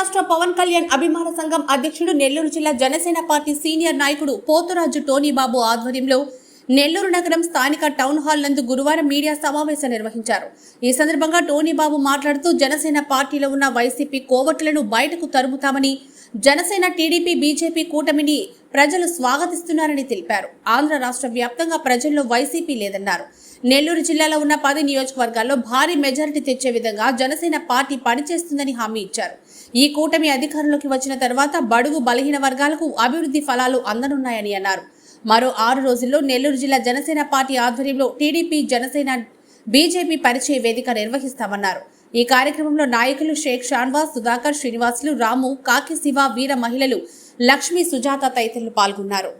రాష్ట్ర పవన్ కళ్యాణ్ అభిమాన సంఘం అధ్యక్షుడు నెల్లూరు జిల్లా జనసేన పార్టీ సీనియర్ నాయకుడు పోతురాజు టోనీ బాబు ఆధ్వర్యంలో నెల్లూరు నగరం స్థానిక టౌన్ హాల్ నందు గురువారం మీడియా సమావేశం నిర్వహించారు. ఈ సందర్భంగా టోనీ బాబు మాట్లాడుతూ జనసేన పార్టీలో ఉన్న వైసీపీ కోవట్లను బయటకు తరుముతామని జనసేన టీడీపీ బీజేపీ కూటమిని ప్రజలు స్వాగతిస్తున్నారని తెలిపారు. ఆంధ్ర రాష్ట్ర వ్యాప్తంగా ప్రజల్లో వైసీపీ లేదన్నారు. నెల్లూరు జిల్లాలో ఉన్న పది నియోజకవర్గాల్లో భారీ మెజారిటీ తెచ్చే విధంగా జనసేన పార్టీ పనిచేస్తుందని హామీ ఇచ్చారు. ఈ కూటమి అధికారంలోకి వచ్చిన తర్వాత బడుగు బలహీన వర్గాలకు అభివృద్ధి ఫలాలు అందనున్నాయని అన్నారు. మరో ఆరు రోజుల్లో నెల్లూరు జిల్లా జనసేన పార్టీ ఆధ్వర్యంలో టీడీపీ జనసేన బీజేపీ పరిచయ వేదిక నిర్వహిస్తామన్నారు. ఈ కార్యక్రమంలో నాయకులు షేక్ షాన్వాస్ సుధాకర్ శ్రీనివాసులు రాము కాకి శివ వీర మహిళలు లక్ష్మీ సుజాత తదితరులు పాల్గొన్నారు.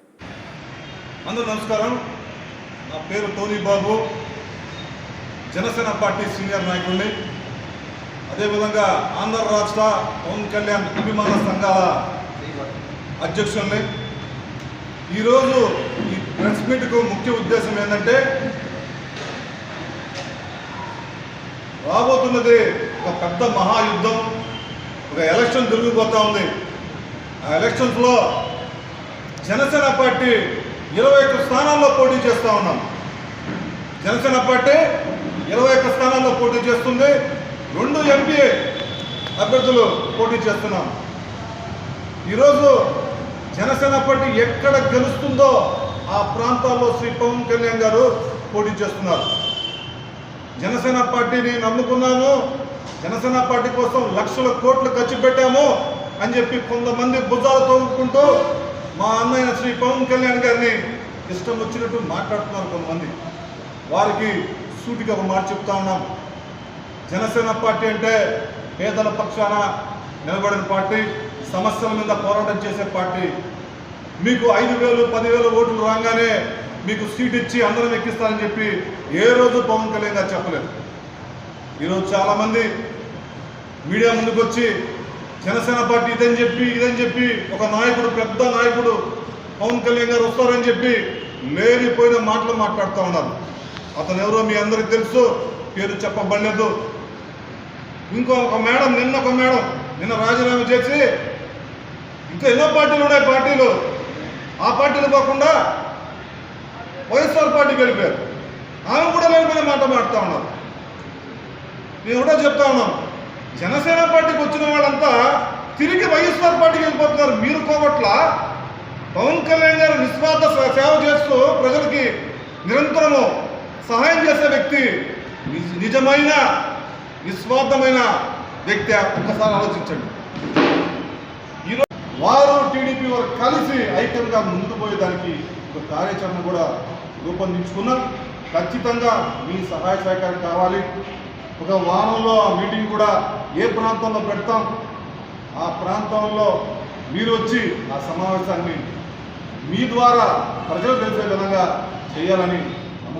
అందరూ నమస్కారం. పేరు Tony Babu. Janasena party senior నాయకుడిని. అదేవిధంగా ఆంధ్ర రాష్ట్ర పవన్ కళ్యాణ్ అభిమాన సంఘాల అధ్యక్షుల్ని. ఈరోజు ఈ ప్రెస్ మీట్కు ముఖ్య ఉద్దేశం ఏంటంటే రాబోతున్నది ఒక పెద్ద మహాయుద్ధం. ఒక ఎలక్షన్ జరిగిపోతూ ఉంది. ఆ ఎలక్షన్స్లో జనసేన పార్టీ ఇరవై ఒక్క స్థానాల్లో పోటీ చేస్తూ ఉన్నాం. జనసేన పార్టీ ఇరవై ఒక్క స్థానాల్లో పోటీ చేస్తుంది. రెండు ఎంపీ అభ్యర్థులు పోటీ చేస్తున్నాం. ఈరోజు జనసేన పార్టీ ఎక్కడ గెలుస్తుందో ఆ ప్రాంతాల్లో శ్రీ పవన్ కళ్యాణ్ గారు పోటీ చేస్తున్నారు. జనసేన పార్టీని నమ్ముకున్నాము. జనసేన పార్టీ కోసం లక్షల కోట్లు ఖర్చు పెట్టాము అని చెప్పి కొంతమంది భుజాలు తోముకుంటూ మా అన్నయ్య శ్రీ పవన్ కళ్యాణ్ గారిని ఇష్టం వచ్చినట్టు మాట్లాడుతున్నారు కొంతమంది. వారికి సూటిగా ఒక మాట చెప్తా ఉన్నాం. జనసేన పార్టీ అంటే పేదల పక్షాన నిలబడిన పార్టీ సమస్యల మీద పోరాటం చేసే పార్టీ. మీకు ఐదు వేలు పదివేలు ఓట్లు రాగానే మీకు సీట్ ఇచ్చి అందరం ఎక్కిస్తారని చెప్పి ఏ రోజు పవన్ కళ్యాణ్ గారు చెప్పలేదు. ఈరోజు చాలామంది మీడియా ముందుకు వచ్చి జనసేన పార్టీ ఇదని చెప్పి ఇదని చెప్పి ఒక నాయకుడు పెద్ద నాయకుడు పవన్ కళ్యాణ్ గారు వస్తారని చెప్పి లేనిపోయిన మాటలు మాట్లాడుతూ ఉన్నారు. అతను ఎవరో మీ అందరికి తెలుసు. పేరు చెప్పబడలేదు. ఇంకో ఒక మేడం నిన్న ఒక మేడం నిన్న రాజీనామా చేసి ఇంకా ఎన్నో పార్టీలు ఉన్నాయి పార్టీలు. ఆ పార్టీలు పోకుండా వైఎస్ఆర్ పార్టీకి వెళ్ళిపోయారు. ఆమె కూడా లేనిపోయిన మాట మాడుతూ ఉన్నారు. నేను కూడా చెప్తా ఉన్నాం జనసేన పార్టీకి వచ్చిన వాళ్ళంతా తిరిగి వైఎస్ఆర్ పార్టీకి వెళ్ళిపోతున్నారు. మీరు కోవట్ల పవన్ కళ్యాణ్ గారు నిస్వార్థ సేవ చేస్తూ ప్రజలకి నిరంతరము సహాయం చేసే వ్యక్తి నిజ- నిజమైన నిస్వార్థమైన వ్యక్తి ఒక్కసారి ఆలోచించండి. ఈరోజు వారు టీడీపీ వారు కలిసి ఐక్యంగా ముందు పోయేదానికి ఒక కార్యాచరణ కూడా రూపొందించుకున్నాం ఖచ్చితంగా మీ సహాయ సహకారం కావాలి. ఒక వారంలో ఆ మీటింగ్ కూడా ఏ ప్రాంతంలో పెడతాం ఆ ప్రాంతంలో మీరు వచ్చి ఆ సమావేశాన్ని మీ ద్వారా ప్రజలు తెలిసే విధంగా చేయాలని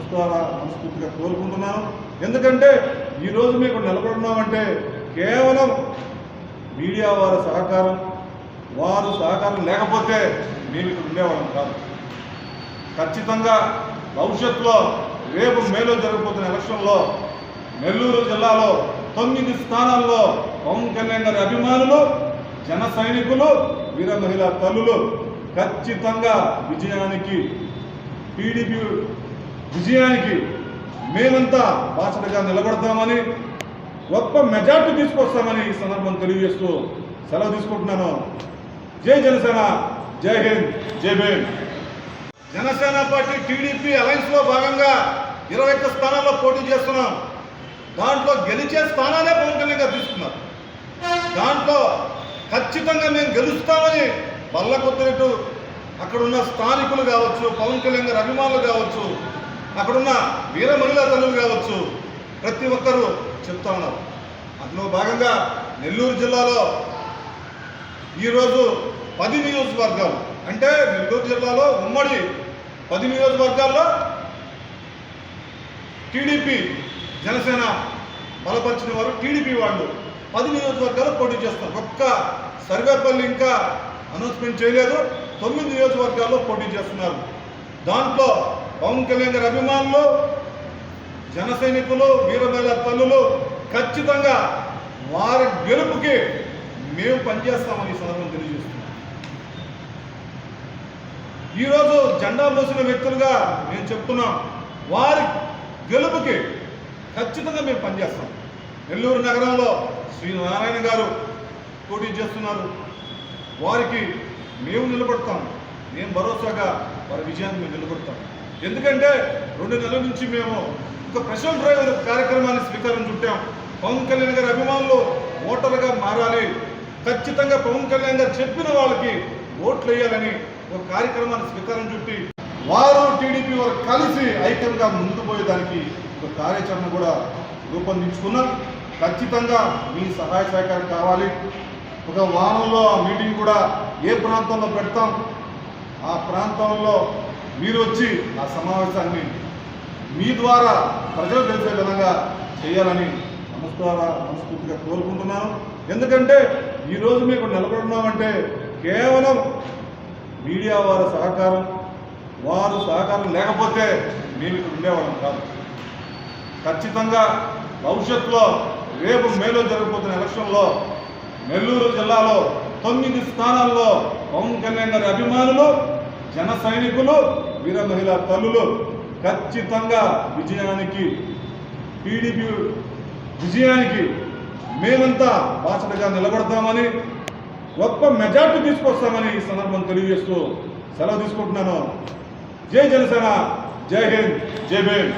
నమస్కార మనస్ఫూర్తిగా కోరుకుంటున్నాను. ఎందుకంటే ఈరోజు మీకు నిలబడున్నామంటే కేవలం మీడియా వారి సహకారం వారు సహకారం లేకపోతే మేము ఇక్కడ ఉండేవాళ్ళం కాదు. ఖచ్చితంగా భవిష్యత్తులో రేపు మేలో జరగబోతున్న ఎలక్షన్లో నెల్లూరు జిల్లాలో తొమ్మిది స్థానాల్లో పవన్ కళ్యాణ్ గారి అభిమానులు జన సైనికులు వీర మహిళా తల్లులు ఖచ్చితంగా విజయానికి టీడీపీ విజయానికి మేమంతా బాసటగా నిలబడతామని గొప్ప మెజార్టీ తీసుకొస్తామని ఈ సందర్భం తెలియజేస్తూ సెలవు తీసుకుంటున్నాను. జై జనసేన జై హింద్ జై భీమ్. జనసేన పార్టీ టీడీపీ అలయన్స్లో భాగంగా ఇరవై ఒక్క స్థానాల్లో పోటీ చేస్తున్నాం. దాంట్లో గెలిచే స్థానాలే పవన్ కళ్యాణ్ గారు తీసుకున్నారు. దాంట్లో ఖచ్చితంగా మేము గెలుస్తామని బల్ల కొత్తనట్టు అక్కడున్న స్థానికులు కావచ్చు పవన్ కళ్యాణ్ గారి అభిమానులు కావచ్చు అక్కడున్న వీర మహిళా తల్లులు కావచ్చు ప్రతి ఒక్కరూ చెప్తా ఉన్నారు. అందులో భాగంగా నెల్లూరు జిల్లాలో ఈరోజు పది నియోజకవర్గాలు అంటే నెల్లూరు జిల్లాలో ఉమ్మడి పది నియోజకవర్గాల్లో టీడీపీ జనసేన బలపరిచిన వారు టీడీపీ వాళ్ళు పది నియోజకవర్గాలు పోటీ చేస్తారు ఒక్క సర్వేపల్లి ఇంకా అనౌన్స్మెంట్ చేయలేదు తొమ్మిది నియోజకవర్గాల్లో పోటీ చేస్తున్నారు. దాంట్లో పవన్ కళ్యాణ్ గారి అభిమానులు జన సైనికులు వీరమేళ తల్లులు ఖచ్చితంగా వారి గెలుపుకి మేము పనిచేస్తామని ఈ సందర్భం తెలియజేస్తున్నాం. ఈరోజు జెండా మోసిన వ్యక్తులుగా మేము చెప్తున్నాం వారి గెలుపుకి ఖచ్చితంగా మేము పనిచేస్తాం. నెల్లూరు నగరంలో శ్రీ నారాయణ గారు పోటీ చేస్తున్నారు. వారికి మేము నిలబడతాం. మేము భరోసాగా వారి విజయాన్ని మేము నిలబడతాం. ఎందుకంటే రెండు నెలల నుంచి మేము ఒక స్పెషల్ డ్రైవర్ కార్యక్రమాన్ని స్వీకారం చుట్టాం. పవన్ కళ్యాణ్ గారి అభిమానులు ఓటర్గా మారాలి. ఖచ్చితంగా పవన్ కళ్యాణ్ గారు చెప్పిన వాళ్ళకి ఓట్లు వేయాలని ఒక కార్యక్రమాన్ని స్వీకారం చుట్టి వారు టీడీపీ వారు కలిసి ఐక్యంగా ముందు పోయేదానికి ఒక కార్యాచరణ కూడా రూపొందించుకున్నాం. ఖచ్చితంగా మీ సహాయ సహకారం కావాలి. ఒక వారంలో ఆ మీటింగ్ కూడా ఏ ప్రాంతంలో పెడతాం? ఆ ప్రాంతంలో మీరు వచ్చి ఆ సమావేశాన్ని మీ ద్వారా ప్రజలు తెలిసే విధంగా చేయాలని నమస్కార మనస్ఫూర్తిగా కోరుకుంటున్నాను. ఎందుకంటే ఈరోజు మీకు నిలబడున్నామంటే కేవలం మీడియా వారి సహకారం వారు సహకారం లేకపోతే మేము ఇక్కడ ఉండేవాళ్ళం కాదు. ఖచ్చితంగా భవిష్యత్తులో రేపు మేలో జరగబోతున్న ఎలక్షన్లో నెల్లూరు జిల్లాలో తొమ్మిది స్థానాల్లో పవన్ కళ్యాణ్ గారి అభిమానులు జన సైనికులు వీర మహిళా తల్లులు. ఖచ్చితంగా విజయానికి టీడీపీ విజయానికి మేమంతా బాసటగా నిలబడతామని గొప్ప మెజార్టీ తీసుకొస్తామని ఈ సందర్భం తెలియజేస్తూ సెలవు తీసుకుంటున్నాను. జై జనసేన జై హింద్ జై భీమ్.